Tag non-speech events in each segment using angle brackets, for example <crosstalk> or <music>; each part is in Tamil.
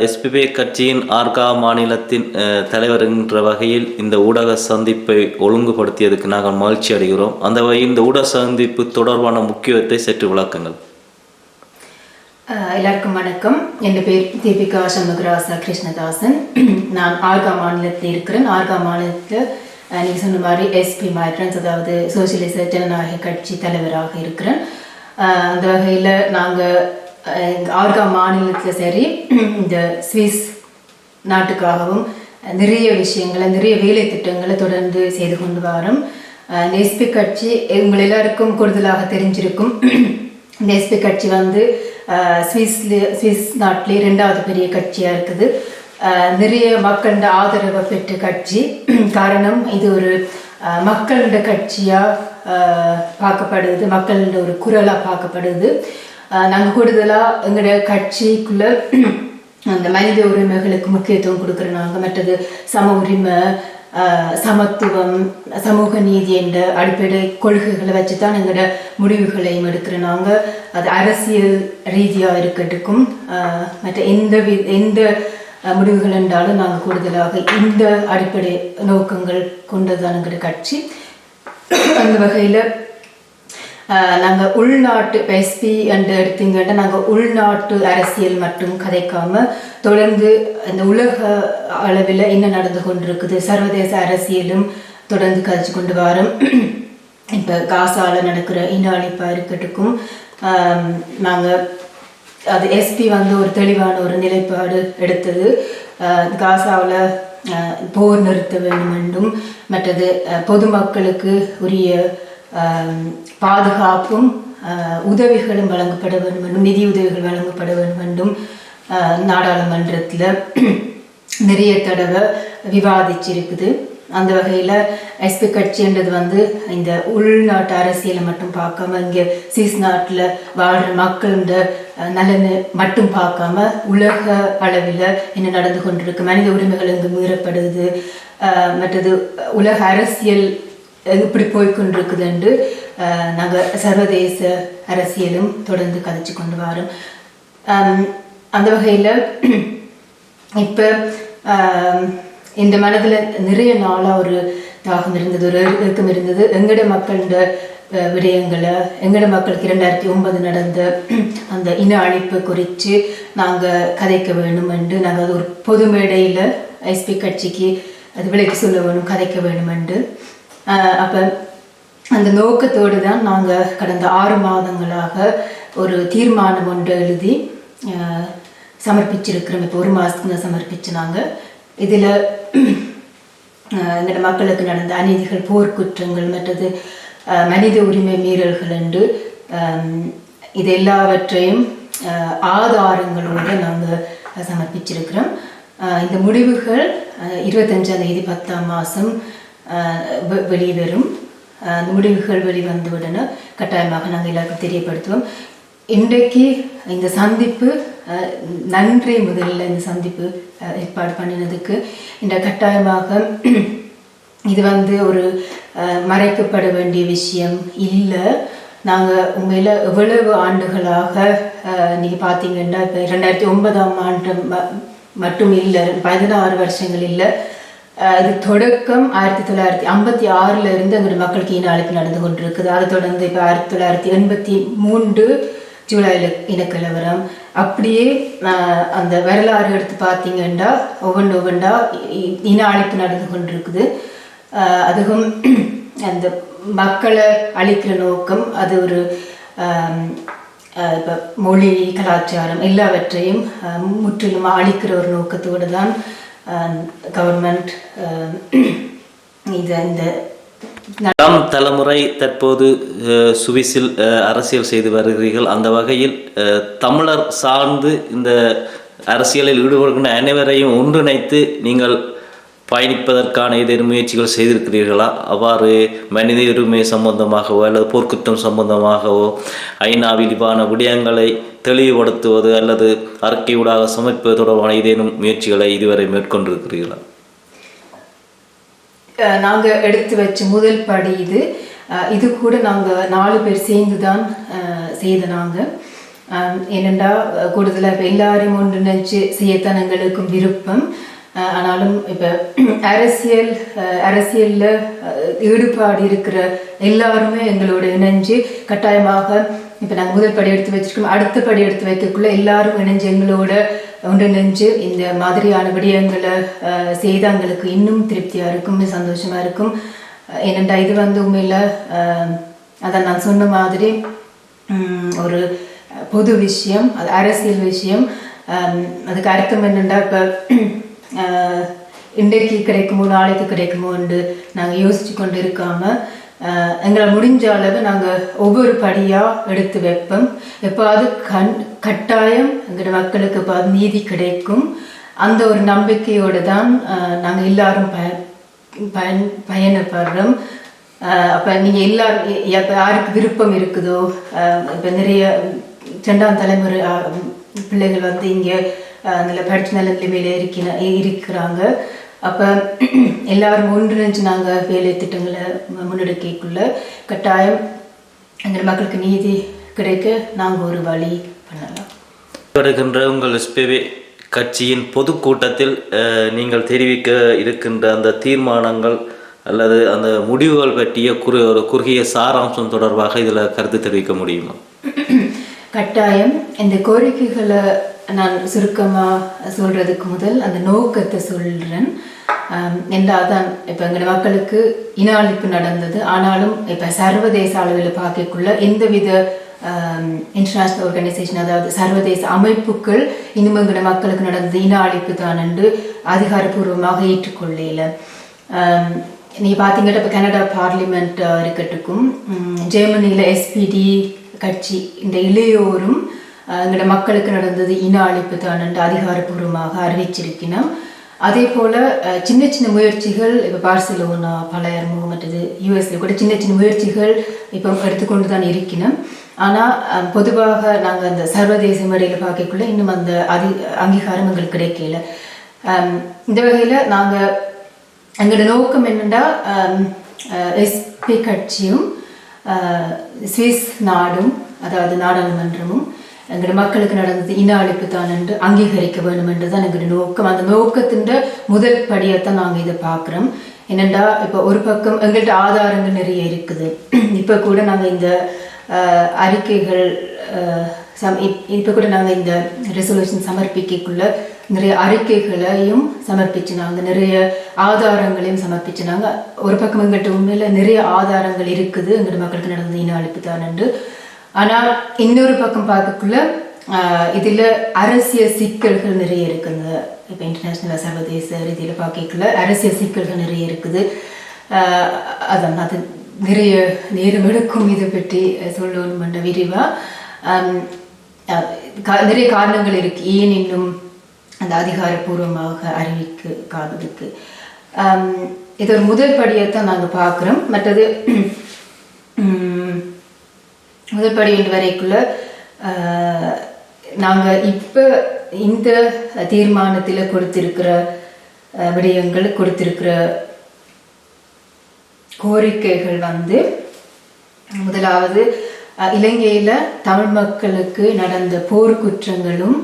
எஸ்பிபி கட்சியின் ஆர்கா மாநிலத்தின் தலைவர் என்ற வகையில் இந்த ஊடக சந்திப்பை ஒழுங்குபடுத்தியதுக்கு நாங்கள் மகிழ்ச்சி அடைகிறோம். அந்த வகையில் இந்த ஊடக சந்திப்பு தொடர்பான முக்கியத்தை சற்று விளக்கங்கள். எல்லாருக்கும் வணக்கம். என் பேர் தீபிகா சண்முகராசா கிருஷ்ணதாசன். நான் ஆர்கா மாநிலத்தில் இருக்கிறேன். ஆர்கா மாநிலத்தில் அஹ், நீங்க சொன்ன மாதிரி எஸ்பி மைக்ரன்ஸ் அதாவது சோசியலிச ஜனநாயக கட்சி தலைவராக இருக்கிறேன். அந்த வகையில் நாங்கள் ஆர்கா மாநிலத்தில் சரி இந்த சுவிஸ் நாட்டுக்காகவும் நிறைய விஷயங்களை நிறைய வேலை திட்டங்களை தொடர்ந்து செய்து கொண்டு வரும். அஹ் இந்த எஸ்பி கட்சி உங்கள் எல்லாருக்கும் கூடுதலாக தெரிஞ்சிருக்கும். <clears throat> இந்த எஸ்பி கட்சி வந்து சுவிஸ்ல சுவிஸ் நாட்டிலே ரெண்டாவது பெரிய கட்சியாக இருக்குது. நிறைய மக்களோட ஆதரவை பெற்ற கட்சி. <clears throat> காரணம் இது ஒரு மக்களோட கட்சியாக பார்க்கப்படுது மக்களோட ஒரு குரலாக பார்க்கப்படுது. நாங்கள் கூடுதலாக எங்களோட கட்சிக்குள்ள <clears throat> அந்த மனித உரிமைகளுக்கு முக்கியத்துவம் கொடுக்குற நாங்கள் மற்றது சம உரிமை சமத்துவம் சமூக நீதி என்ற அடிப்படை கொள்கைகளை வச்சு தான் எங்களோட முடிவுகளையும் எடுக்கிற நாங்கள் அது அரசியல் ரீதியாக இருக்கட்டுக்கும் மற்ற எந்த வி எந்த முடிவுகள் என்றாலும் நாங்கள் கூடுதலாக இந்த அடிப்படை நோக்கங்கள் கொண்டதுதான் எங்களோட கட்சி. அந்த வகையில் நாங்கள் உள்நாட்டு எஸ்பி என்று எடுத்தீங்கன்னா நாங்கள் உள்நாட்டு அரசியல் மட்டும் கதைக்காம தொடர்ந்து இந்த உலக அளவில் என்ன நடந்து கொண்டிருக்குது சர்வதேச அரசியலும் தொடர்ந்து கதைச்சு கொண்டு வரோம். இப்போ காசால நடக்கிற இன அழிப்பாக இருக்கட்டுக்கும் நாங்கள் அது எஸ்பி வந்து ஒரு தெளிவான ஒரு நிலைப்பாடு எடுத்தது. காசாவில் போர் நிறுத்த வேண்டும் என்றும் மற்றது பொதுமக்களுக்கு உரிய பாதுகாப்பும் உதவிகளும் வழங்கப்பட வேண்டும் என்றும் நிதி உதவிகள் வழங்கப்பட வேண்டும் என்றும் நாடாளுமன்றத்தில் நிறைய தடவை விவாதிச்சிருக்குது. அந்த வகையில் எஸ்பி கட்சின்றது வந்து இந்த உள்நாட்டு அரசியலை மட்டும் பார்க்காம இங்கே சீஸ் நாட்டில் வாழ்கிற மக்களோட அஹ், நலனை மட்டும் பார்க்காம உலக அளவில் என்ன நடந்து கொண்டிருக்கு மனித உரிமைகள் இங்கு மீறப்படுது மற்றது உலக அரசியல் இப்படி போய்கொண்டிருக்குது என்று நாங்கள் சர்வதேச அரசியலும் தொடர்ந்து கதைச்சு கொண்டு வரோம். அந்த வகையில் இப்போ இந்த மனதில் நிறைய நாளாக ஒரு தாகம் இருந்தது ஒரு இறுக்கம் இருந்தது. எங்கட மக்களோட விடயங்களை எங்கட மக்களுக்கு இரண்டாயிரத்தி ஒன்பது நடந்த அந்த இன அழிப்பு குறித்து நாங்கள் கதைக்க வேணும் என்று நாங்கள் அது ஒரு பொது மேடையில் எஸ்பி கட்சிக்கு அது விலைக்கு சொல்ல வேணும் கதைக்க வேணும் என்று அப்போ அந்த நோக்கத்தோடு தான் நாங்கள் கடந்த ஆறு மாதங்களாக ஒரு தீர்மானம் ஒன்று எழுதி அஹ், சமர்ப்பிச்சிருக்கிறோம். இப்போ ஒரு மாதத்துக்கு தான் சமர்ப்பிச்சு இதில் மக்களுக்கு நடந்த அநீதிகள் போர்க்குற்றங்கள் மற்றது மனித உரிமை மீறல்கள் என்று இது எல்லாவற்றையும் அஹ், ஆதாரங்களோடு நாங்கள் சமர்ப்பிச்சிருக்கிறோம். இந்த முடிவுகள் அஹ், இருபத்தஞ்சாம் தேதி பத்தாம் மாதம் வெளிவரும். முடிவுகள் வெளிவந்துவிடன கட்டாயமாக நாங்கள் எல்லாருக்கும் தெரியப்படுத்துவோம். இன்றைக்கு இந்த சந்திப்பு நன்றி முதலில் இந்த சந்திப்பு ஏற்பாடு பண்ணினதுக்கு. இந்த கட்டாயமாக <clears throat> இது வந்து ஒரு மறைக்கப்பட வேண்டிய விஷயம் இல்லை. நாங்கள் உண்மையில் எவ்வளவு ஆண்டுகளாக நீங்கள் பார்த்தீங்கன்னா இப்போ ரெண்டாயிரத்தி ஒன்பதாம் ஆண்டு ம- மட்டும் இல்லை பதினாறு வருஷங்கள் இல்லை. அது தொடக்கம் ஆயிரத்தி தொள்ளாயிரத்தி ஐம்பத்தி ஆறுல இருந்து அங்கே மக்களுக்கு இன அழைப்பு நடந்து கொண்டிருக்குது. அதை தொடர்ந்து இப்போ ஆயிரத்தி தொள்ளாயிரத்தி எண்பத்தி மூன்று ஜூலையில் இனக்கலவரம் அப்படியே அந்த வரலாறு எடுத்து பார்த்தீங்கன்னா ஒவ்வொன்று ஒவ்வொன்றா இ- இன அழைப்பு நடந்து கொண்டிருக்குது. அதுவும் அந்த மக்களை அழிக்கிற நோக்கம் அது ஒரு இப்போ மொழி கலாச்சாரம் எல்லாவற்றையும் முற்றிலும் அழிக்கிற ஒரு நோக்கத்தோடு தான் கவர்மெண்ட் இது <clears throat> இந்த தலைமுறை தற்போது சுவிசில் சுவிஸில் அரசியல் செய்து வருகிறீர்கள். அந்த வகையில் தமிழர் சார்ந்து இந்த அரசியலில் ஈடுபடுகின்ற அனைவரையும் ஒன்றிணைத்து நீங்கள் பயணிப்பதற்கான ஏதேனும் முயற்சிகள் செய்திருக்கிறீர்களா? அவ்வாறு மனித உரிமை சம்பந்தமாகவோ அல்லது போர்க்குற்றம் சம்பந்தமாகவோ ஐநா விரிவான விடயங்களை தெளிவுபடுத்துவது அல்லது அறிக்கையூடாக சமைப்பது தொடர்பான ஏதேனும் முயற்சிகளை இதுவரை மேற்கொண்டிருக்கிறீர்களா? நாங்கள் எடுத்து வச்ச முதல் படி இது. இது கூட நாங்கள் நாலு பேர் சேர்ந்து தான் செய்த நாங்கள் ஆம், ஏனென்றா அஹ், கூடுதலா இப்போ எல்லாரையும் செய்யத்தான் எங்களுக்கும் விருப்பம். ஆனாலும் இப்போ அரசியல் அரசியலில் ஈடுபாடு இருக்கிற எல்லாருமே எங்களோட இணைஞ்சு கட்டாயமாக இப்போ நாங்கள் முதல் படி எடுத்து வச்சிருக்கோம். அடுத்த படி எடுத்து வைக்கக்குள்ள எல்லாரும் இணைஞ்சு எங்களோட ஒன்றிணைஞ்சு இந்த மாதிரியான விடயங்களை அஹ், இன்னும் திருப்தியாக இருக்கும் சந்தோஷமா இருக்கும். அஹ், இது வந்து உண்மையில் அதான் நான் சொன்ன மாதிரி உம், ஒரு பொது விஷயம் அது அரசியல் விஷயம். அதுக்கு அர்த்தம் என்னென்னா இப்போ இன்றைக்கு கிடைக்குமோ நாளைக்கு கிடைக்குமோ என்று நாங்கள் யோசிச்சு கொண்டு இருக்காமல் எங்களை எங்களால் முடிஞ்ச அளவு நாங்கள் ஒவ்வொரு படியாக எடுத்து வைப்போம். எப்பாவது கண் கட்டாயம் எங்களோட மக்களுக்கு நீதி கிடைக்கும். அந்த ஒரு நம்பிக்கையோடு தான் நாங்கள் எல்லாரும் பய பயன் பயணப்படுறோம் அப்போ அப்ப நீங்க எல்லாரும் யாருக்கு விருப்பம் இருக்குதோ இப்போ நிறைய ரெண்டாம் தலைமுறை பிள்ளைகள் வந்து இங்கே அதில் நல்ல படிச்சு நல்ல நிலைமையில இருக்கிற இருக்கிறாங்க. அப்ப எல்லாரும் ஒன்றிணைஞ்சு நாங்க வேலை திட்டங்களை முன்னெடுக்கக்குள்ள கட்டாயம் எங்கள் மக்களுக்கு நீதி கிடைக்க நாங்க ஒரு வழி பண்ணலாம். வருகின்ற உங்கள் எஸ்பிபி கட்சியின் பொதுக்கூட்டத்தில் நீங்கள் தெரிவிக்க இருக்கின்ற அந்த தீர்மானங்கள் அல்லது அந்த முடிவுகள் பற்றிய குறு ஒரு குறுகிய சாராம்சம் தொடர்பாக இதில் கருத்து தெரிவிக்க முடியுமா? கட்டாயம் இந்த கோரிக்கைகளை நான் சுருக்கமாக சொல்கிறதுக்கு முதல் அந்த நோக்கத்தை சொல்கிறேன் ஆம், என்றாதான் இப்போ எங்க மக்களுக்கு இன அழிப்பு நடந்தது. ஆனாலும் இப்போ சர்வதேச அளவில் பார்க்கக்குள்ள எந்தவித இன்டர்நேஷ்னல் ஆர்கனைசேஷன் அதாவது சர்வதேச அமைப்புகள் இன்னும் எங்கட மக்களுக்கு நடந்தது இன அழிப்பு தான் என்று அதிகாரப்பூர்வமாக ஏற்றுக்கொள்ளையில் நீங்கள் நீ பார்த்தீங்கன்னா இப்போ கனடா பார்லிமெண்ட் இருக்கட்டுக்கும் ஜெர்மனியில் எஸ்பிடி கட்சி இந்த இளையோரும் எங்களோட மக்களுக்கு நடந்தது இன அழிப்பு தான் என்று அதிகாரப்பூர்வமாக அறிவிச்சிருக்கணும் அதே போல சின்ன சின்ன முயற்சிகள் இப்போ பார்சிலோனா பழையர் மற்றது யூஎஸ்ல கூட சின்ன சின்ன முயற்சிகள் இப்போ எடுத்துக்கொண்டு தான் இருக்கணும் ஆனால் பொதுவாக நாங்கள் அந்த சர்வதேச முறையில் பார்க்கக்குள்ள இன்னும் அந்த அதி அங்கீகாரம் எங்களுக்கு கிடைக்கல. இந்த வகையில் நாங்கள் எங்களோட நோக்கம் என்னென்னா எஸ்பி கட்சியும் சுவிஸ் நாடும் அதாவது நாடாளுமன்றமும் எங்களோட மக்களுக்கு நடந்தது இன அழிப்பு தான் என்று அங்கீகரிக்க வேண்டும் என்றுதான் எங்களோட நோக்கம். அந்த நோக்கத்தின் முதல் படியைத்தான் நாங்கள் இதை பார்க்குறோம். என்னென்னா இப்போ ஒரு பக்கம் எங்கள்கிட்ட ஆதாரங்கள் நிறைய இருக்குது. இப்போ கூட நாங்கள் இந்த அறிக்கைகள் சம் இப்- இப்போ கூட நாங்கள் இந்த ரெசல்யூஷன் சமர்ப்பிக்கக்குள்ள நிறைய அறிக்கைகளையும் சமர்ப்பிச்சினாங்க. நிறைய ஆதாரங்களையும் சமர்ப்பிச்சினாங்க. ஒரு பக்கம் எங்கள்கிட்ட உண்மையில் நிறைய ஆதாரங்கள் இருக்குது. எங்கள்கிட்ட மக்களுக்கு நடந்த இன அழிப்பு தான் என்று ஆனால் இன்னொரு பக்கம் பார்க்கக்குள்ள இதில் அரசியல் சிக்கல்கள் நிறைய இருக்குது. இப்போ இன்டர்நேஷ்னல் சர்வதேச ரீதியில் பார்க்கக்குள்ள அரசியல் சிக்கல்கள் நிறைய இருக்குது. அதான் அது நிறைய நேரம் எடுக்கும் இதை பற்றி சொல்லணும் என்ற விரிவாக நிறைய காரணங்கள் இருக்கு. ஏன் இன்னும் அந்த அதிகாரப்பூர்வமாக அறிவிக்காததுக்கு ஆம், இது ஒரு முதல் தான் நாங்கள் பார்க்குறோம். மற்றது முதல் படி வரைக்குள்ள நாங்கள் இப்போ இந்த தீர்மானத்தில் கொடுத்திருக்கிற விடயங்கள் கொடுத்திருக்கிற கோரிக்கைகள் வந்து முதலாவது இலங்கையில் தமிழ் மக்களுக்கு நடந்த போர்க்குற்றங்களும்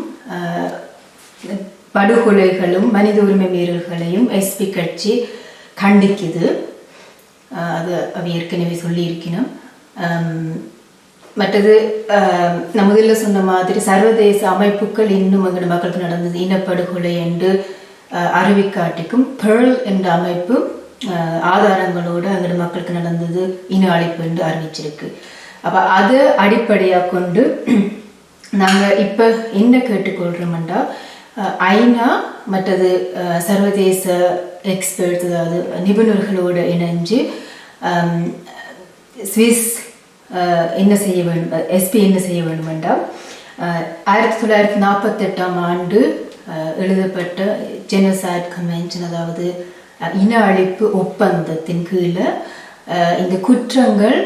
படுகொலைகளும் மனித உரிமை மீறல்களையும் எஸ்பி கட்சி கண்டிக்குது. அது அவ ஏற்கனவே சொல்லியிருக்கணும். மற்றது நான் முதல்ல சொன்ன மாதிரி சர்வதேச அமைப்புகள் இன்னும் எங்கள் மக்களுக்கு நடந்தது. இனப்படுகொலை என்று அறிவிக்காட்டிக்கும் பெர்ல் என்ற அமைப்பு ஆதாரங்களோடு எங்கள் மக்களுக்கு நடந்தது. இன அழைப்பு என்று அறிவிச்சிருக்கு. அப்போ அதை அடிப்படையாக கொண்டு நாங்கள் இப்போ என்ன கேட்டுக்கொள்கிறோம்டா ஐநா மற்றது சர்வதேச எக்ஸ்பர்ட்ஸ் அதாவது நிபுணர்களோடு இணைஞ்சு சுவிஸ் என்ன செய்ய வேண்டும் எஸ்பி என்ன செய்ய வேண்டும் என்றால் ஆயிரத்தி தொள்ளாயிரத்தி நாற்பத்தெட்டாம் ஆண்டு எழுதப்பட்ட ஜெனசைட் கன்வென்ஷன் அதாவது இன அழிப்பு ஒப்பந்தத்தின் கீழே இந்த குற்றங்கள்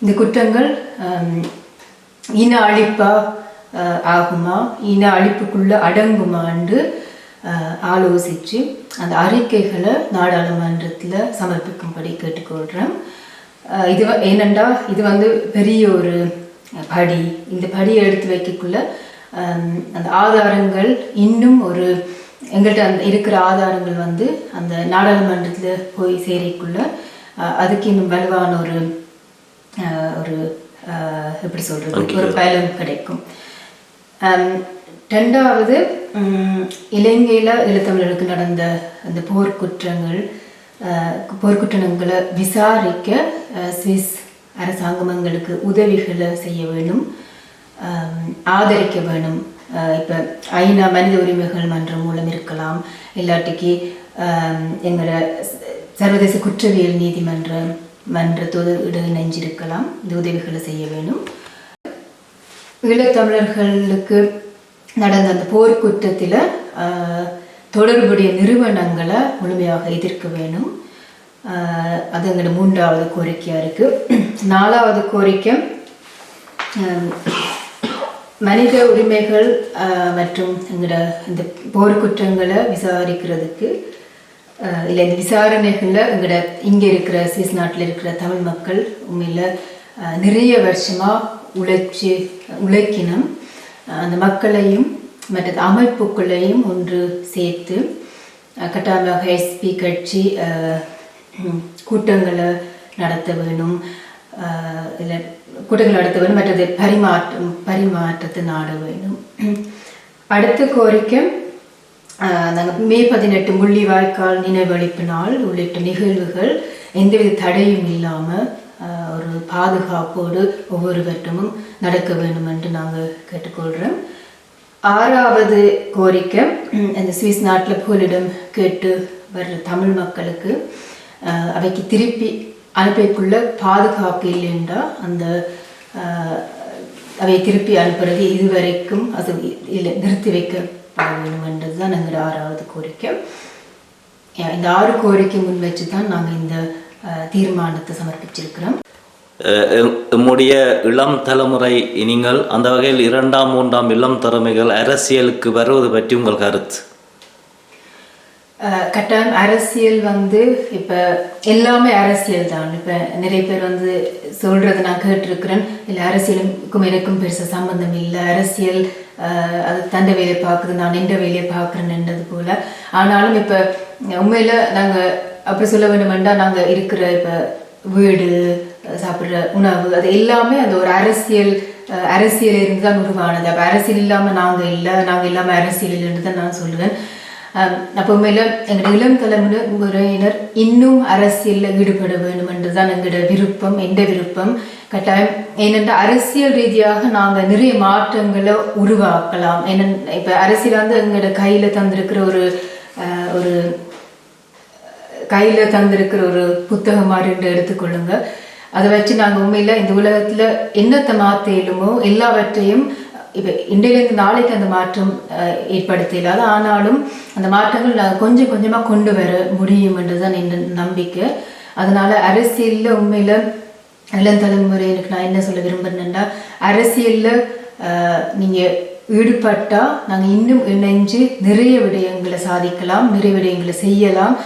இந்த குற்றங்கள் இன அழிப்பா ஆகுமா இன அழிப்புக்குள்ள அடங்குமாண்டு ஆலோசித்து அந்த அறிக்கைகளை நாடாளுமன்றத்தில் சமர்ப்பிக்கும்படி கேட்டுக்கொள்கிறேன் இது ஏனெண்டா இது வந்து பெரிய ஒரு படி. இந்த படியை எடுத்து வைக்கக்குள்ள அந்த ஆதாரங்கள் இன்னும் ஒரு எங்கள்கிட்ட அந்த இருக்கிற ஆதாரங்கள் வந்து அந்த நாடாளுமன்றத்தில் போய் சேரிக்குள்ள அதுக்கு இன்னும் வலுவான ஒரு அஹ், ஒரு எப்படி சொல்றது ஒரு பயனும் கிடைக்கும். ரெண்டாவது உம், இலங்கையில ஈழத்தமிழருக்கு நடந்த அந்த போர்க்குற்றங்கள் போர்க்குற்றங்களை விசாரிக்க சுவிஸ் அரசாங்கமங்களுக்கு உதவிகளை செய்ய வேணும் ஆதரிக்க வேணும். இப்போ ஐநா மனித உரிமைகள் மன்றம் மூலம் இருக்கலாம். இல்லாட்டிக்கு எங்களோட சர்வதேச குற்றவியல் நீதிமன்றம் மன்றத்தோடு இணைஞ்சிருக்கலாம். இந்த உதவிகளை செய்ய வேணும். ஈழத்தமிழர்களுக்கு நடந்த அந்த போர்க்குற்றத்தில் தொடர்புடைய நிறுவனங்களை முழுமையாக எதிர்க்க வேணும். அது எங்களோட மூன்றாவது கோரிக்கையாக இருக்குது நாலாவது கோரிக்கை மனித உரிமைகள் மற்றும் எங்களோட இந்த போர்க்குற்றங்களை விசாரிக்கிறதுக்கு இல்லை இந்த விசாரணைகளில் எங்களோட இங்கே இருக்கிற சீஸ் நாட்டில் இருக்கிற தமிழ் மக்கள் உண்மையில் நிறைய வருஷமாக உழைச்சி உழைக்கினம் அந்த மக்களையும் மற்ற அமைப்புகளையும் ஒன்று சேர்த்து கட்டாயமாக எஸ்பி கட்சி கூட்டங்களை நடத்த வேணும். இல்லை கூட்டங்கள் நடத்த வேணும் மற்றது பரிமாற்றம் பரிமாற்றத்தை நாட வேணும். அடுத்த கோரிக்கை நாங்கள் மே பதினெட்டு முள்ளிவாய்க்கால் நினைவழிப்பு நாள் உள்ளிட்ட நிகழ்வுகள் எந்தவித தடையும் இல்லாமல் ஒரு பாதுகாப்போடு ஒவ்வொரு கட்டமும் நடக்க வேண்டும் என்று நாங்கள் கேட்டுக்கொள்கிறோம் ஆறாவது கோரிக்கை இந்த சுவிஸ் நாட்டில் புகலிடம் கேட்டு வர்ற தமிழ் மக்களுக்கு அவைக்கு திருப்பி அனுப்பைக்குள்ள பாதுகாப்பு இல்லைன்றா அந்த அஹ், அவை திருப்பி அனுப்புறது இதுவரைக்கும் அது இல்லை நிறுத்தி வைக்கப்பட வேண்டும் என்றது தான் எங்களோட ஆறாவது கோரிக்கை. இந்த ஆறு கோரிக்கை முன் வச்சு தான் நாங்கள் இந்த அஹ், தீர்மானத்தை சமர்ப்பிச்சிருக்கிறோம். அஹ் எம்முடைய இளம் தலைமுறை நீங்கள் அந்த வகையில் இரண்டாம் மூன்றாம் இளம் திறமைகள் அரசியலுக்கு வருவது பற்றி உங்கள் கருத்து? கட்டாயம் அரசியல் வந்து இப்போ எல்லாமே அரசியல் தான். இப்போ நிறைய பேர் வந்து சொல்றதை நான் கேட்டிருக்கிறேன். இல்லை அரசியலுக்கும் எனக்கும் பெருசாக சம்பந்தம் இல்லை. அரசியல் அது தண்டை வேலையை பார்க்குது நான் நின்ற வேலையை பார்க்குறேன்ன்றது போல. ஆனாலும் இப்போ உண்மையில் நாங்கள் அப்படி சொல்ல வேண்டுமெண்டா நாங்கள் இருக்கிற இப்போ வீடு சாப்பிட்ற உணவு அது எல்லாமே அந்த ஒரு அரசியல் அரசியல் இருந்து தான் உருவானது. அப்போ அரசியல் இல்லாமல் நாங்கள் இல்லை நாங்கள் இல்லாமல் அரசியல் இல்லைன்னு தான் நான் சொல்லுவேன். அப்போ மேல எங்களோட இளம் தலைமுறை இன்னும் அரசியலில் ஈடுபட வேண்டும் என்றுதான் எங்களோட விருப்பம் எந்த விருப்பம்? கட்டாயம் ஏனென்றால் அரசியல் ரீதியாக நாங்கள் நிறைய மாற்றங்களை உருவாக்கலாம். ஏன்னா இப்போ அரசியல் வந்து எங்களோட கையில் தந்திருக்கிற ஒரு ஒரு கையில் தந்திருக்கிற ஒரு புத்தகம் மாதிரி எடுத்துக்கொள்ளுங்க. அதை வச்சு நாங்கள் உண்மையில் இந்த உலகத்தில் என்னத்தை மாற்ற இயலுமோ எல்லாவற்றையும் இப்போ இன்றையிலேருந்து நாளைக்கு அந்த மாற்றம் ஏற்படுத்தியதால் ஆனாலும் அந்த மாற்றங்கள் நாங்கள் கொஞ்சம் கொஞ்சமாக கொண்டு வர முடியும் என்றுதான் என் நம்பிக்கை. அதனால அரசியலில் உண்மையில் இளம் எனக்கு நான் என்ன சொல்ல விரும்புகிறேன்னா அரசியலில் நீங்கள் ஈடுபட்டால் நாங்கள் இன்னும் இணைஞ்சு நிறைய விடயங்களை சாதிக்கலாம் நிறைய விடயங்களை செய்யலாம்.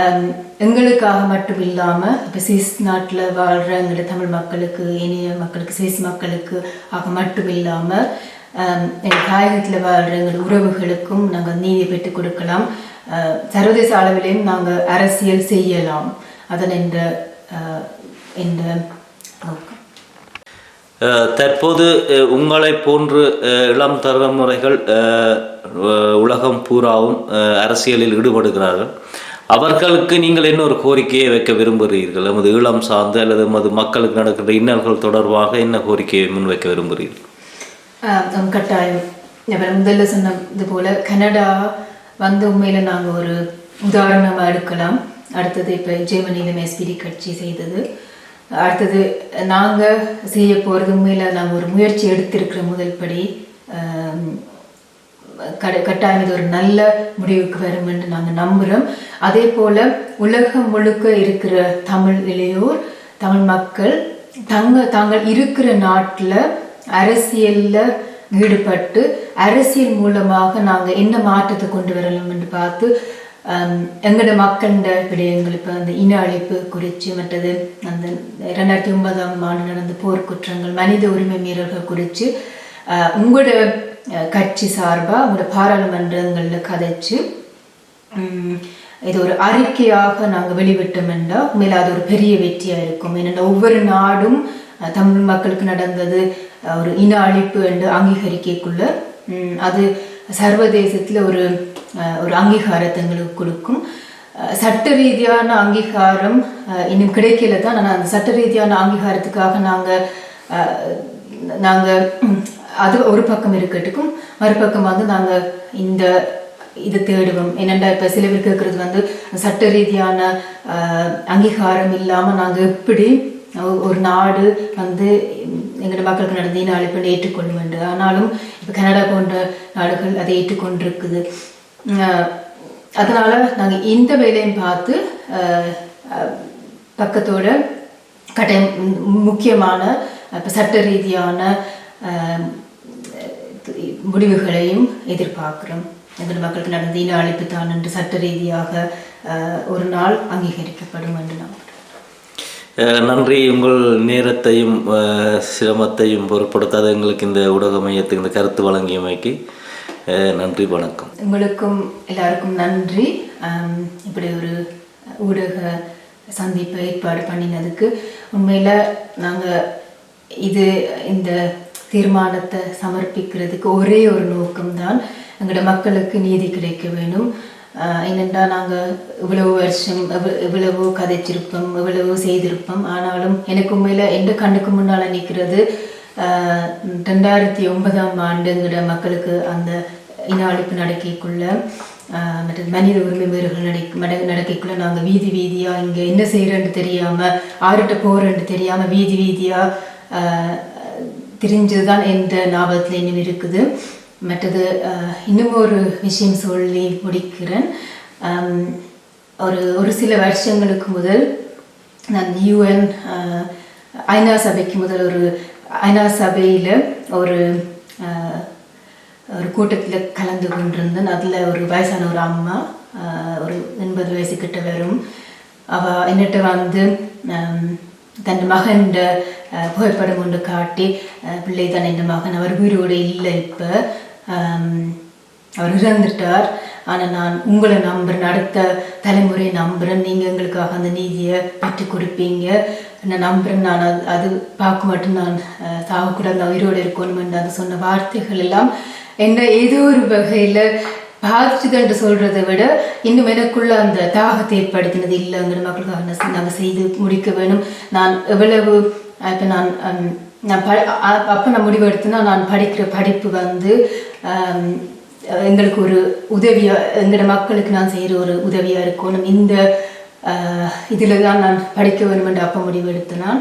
Um, எங்களுக்காக மட்டும் இல்லாமல் இப்போ சுவிஸ் நாட்டில் வாழ்கிற எங்களோட தமிழ் மக்களுக்கு இனிய மக்களுக்கு சுவிஸ் மக்களுக்கு ஆக மட்டும் இல்லாமல் um, எங்கள் தாயகத்தில் வாழ்கிற எங்கள் உறவுகளுக்கும் நாங்கள் நீதி பெற்றுக் கொடுக்கலாம். Uh, சர்வதேச அளவிலையும் நாங்கள் அரசியல் செய்யலாம். அதன் என்ற uh, என்ற uh, தற்போது உங்களை உங்களைப் போன்று இளம் தலைமுறைகள் உலகம் பூராவும் அரசியலில் ஈடுபடுகிறார்கள். அவர்களுக்கு நீங்கள் என்ன ஒரு கோரிக்கையை வைக்க விரும்புகிறீர்கள். எமது ஈழம் சார்ந்து அல்லது எமது மக்களுக்கு நடக்கிற இன்னல்கள் தொடர்பாக என்ன கோரிக்கையை முன்வைக்க விரும்புகிறீர்கள்? கட்டாயம். முதல்ல சொன்னது போல கனடா வந்து உண்மையில் நாங்கள் ஒரு உதாரணமாக எடுக்கலாம். அடுத்தது இப்போ ஜெர்மனியிலும் எஸ்பிடி கட்சி செய்தது. அடுத்தது நாங்கள் செய்ய போகிறது உண்மையில் நாங்கள் ஒரு முயற்சி எடுத்திருக்கிற முதல் படி கட்டாயம் இது ஒரு நல்ல முடிவுக்கு வரும் என்று நாங்கள் நம்புகிறோம் அதே போல உலகம் முழுக்க இருக்கிற தமிழ் இளையோர் தமிழ் மக்கள் தங்க தாங்கள் இருக்கிற நாட்டில் அரசியல்ல ஈடுபட்டு அரசியல் மூலமாக நாங்கள் என்ன மாற்றத்தை கொண்டு வரலாம் என்று பார்த்து எங்களோட மக்களோட விடயங்கள் இப்போ அந்த இன அழைப்பு குறித்து மற்றது அந்த ரெண்டாயிரத்தி ஒன்பதாம் ஆண்டு நடந்த போர்க்குற்றங்கள் மனித உரிமை மீறல்கள் குறித்து உங்களோட கட்சி சார்பாக உங்களோட பாராளுமன்றங்களில் கதைச்சு இது ஒரு அறிக்கையாக நாங்கள் வெளிவிட்டோம் என்றால் உண்மையில் அது ஒரு பெரிய வெற்றியாக இருக்கும். ஏனென்றால் ஒவ்வொரு நாடும் தமிழ் மக்களுக்கு நடந்தது ஒரு இன அழிப்பு என்று அங்கீகரிக்கக்குள்ள அது சர்வதேசத்தில் ஒரு ஒரு அங்கீகாரத்தை எங்களுக்கு கொடுக்கும். சட்ட ரீதியான அங்கீகாரம் இன்னும் கிடைக்கல தான். ஆனால் அந்த சட்ட ரீதியான அங்கீகாரத்துக்காக நாங்கள் நாங்கள் அது ஒரு பக்கம் இருக்கட்டுக்கும் மறுபக்கம் வந்து நாங்கள் இந்த இது தேடுவோம். என்னென்னா இப்போ சில பேர் கேட்குறது வந்து சட்ட ரீதியான அங்கீகாரம் இல்லாமல் நாங்கள் எப்படி ஒரு நாடு வந்து எங்களோட மக்களுக்கு நடந்த இன அழைப்பு ஏற்றுக்கொண்டு என்று. ஆனாலும் இப்போ கனடா போன்ற நாடுகள் அதை ஏற்றுக்கொண்டிருக்குது. அதனால் நாங்கள் இந்த வேலையும் பார்த்து பக்கத்தோட கட்டாயம் முக்கியமான இப்போ சட்ட ரீதியான முடிவுகளையும் எதிர்பார்க்கிறோம். எங்கள் மக்களுக்கு நடந்த இன அழைப்பு தான் என்று சட்ட ரீதியாக ஒரு நாள் அங்கீகரிக்கப்படும் என்று அஹ் நன்றி. உங்கள் நேரத்தையும் சிரமத்தையும் பொருட்படுத்தாத எங்களுக்கு இந்த ஊடக மையத்துக்கு இந்த கருத்து வழங்கியமைக்கு நன்றி வணக்கம். உங்களுக்கும் எல்லாருக்கும் நன்றி. இப்படி ஒரு ஊடக சந்திப்பை ஏற்பாடு பண்ணினதுக்கு உண்மையில் நாங்கள் இது இந்த தீர்மானத்தை சமர்ப்பிக்கிறதுக்கு ஒரே ஒரு நோக்கம்தான் எங்களோட மக்களுக்கு நீதி கிடைக்க வேணும். என்னென்றா நாங்கள் இவ்வளவு வருஷம் எவ்வ- எவ்வளவோ கதைச்சிருப்போம் எவ்வளவோ செய்திருப்போம். ஆனாலும் எனக்கு உண்மையில் எந்த கண்ணுக்கு முன்னால் நிற்கிறது ரெண்டாயிரத்தி ஒன்பதாம் ஆண்டு எங்களோட மக்களுக்கு அந்த இன அழிப்பு நடக்கைக்குள்ள மற்ற மனித உரிமை மீறல்கள் நடை மட- நடக்கைக்குள்ள நாங்கள் வீதி வீதியாக இங்கே என்ன செய்கிறேன்னு தெரியாமல் ஆறுட்ட போகிறேன்னு தெரியாமல் வீதி வீதியாக தெரிஞ்சது தான் என்ற ஞாபகத்தில் இன்னும் இருக்குது. மற்றது இன்னும் ஒரு விஷயம் சொல்லி முடிக்கிறேன். ஒரு ஒரு சில வருஷங்களுக்கு முதல் நான் யூஎன் ஐநா சபைக்கு முதல் ஒரு ஐநா சபையில் ஒரு ஒரு கூட்டத்தில் கலந்து கொண்டிருந்தேன். அதில் ஒரு வயசான ஒரு அம்மா ஒரு எண்பது வயசு கிட்ட வரும். அவ என்னட்ட வந்து தன் மகன் புகைப்படம் ஒன்று காட்டி பிள்ளை தான் என் மகன் அவர் உயிரோடு இல்லை இப்போ. அவர் இறந்துட்டார். ஆனால் நான் உங்களை நம்புறேன் அடுத்த தலைமுறை நம்புறேன். நீங்கள் எங்களுக்காக அந்த நீதியை பெற்றுக் கொடுப்பீங்க. நான் நம்புறேன். நான் அது அது பார்க்க மட்டும் நான் அஹ், சாகக்கூடாது. நான் உயிரோடு இருக்கணும்னு அது சொன்ன வார்த்தைகள் எல்லாம் என்ன ஏதோ ஒரு வகையில் பாதிச்சுது என்று சொல்றதை விட இன்னும் எனக்குள்ள அந்த தாகத்தை ஏற்படுத்தினது இல்லைங்கிற மக்களுக்காக நாங்கள் செய்து முடிக்க வேணும். நான் எவ்வளவு இப்போ நான் நான் ப அப்போ நான் முடிவெடுத்தேன்னா நான் படிக்கிற படிப்பு வந்து எங்களுக்கு ஒரு உதவியாக எங்களோட மக்களுக்கு நான் செய்கிற ஒரு உதவியாக இருக்கணும். இந்த இதில் தான் நான் படிக்க வேணும் என்று அப்போ முடிவெடுத்தேன்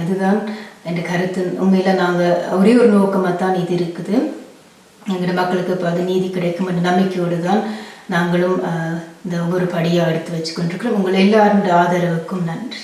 அதுதான் ஹம், என் கருத்து. உண்மையில் நாங்கள் ஒரே ஒரு நோக்கமாக தான் இது இருக்குது. எங்களோட மக்களுக்கு இப்போ அது நீதி கிடைக்கும் என்ற நம்பிக்கையோடு தான் நாங்களும் இந்த ஒவ்வொரு படியாக எடுத்து வச்சு கொண்டிருக்கிறோம். உங்கள் எல்லாருடைய ஆதரவுக்கும் நன்றி.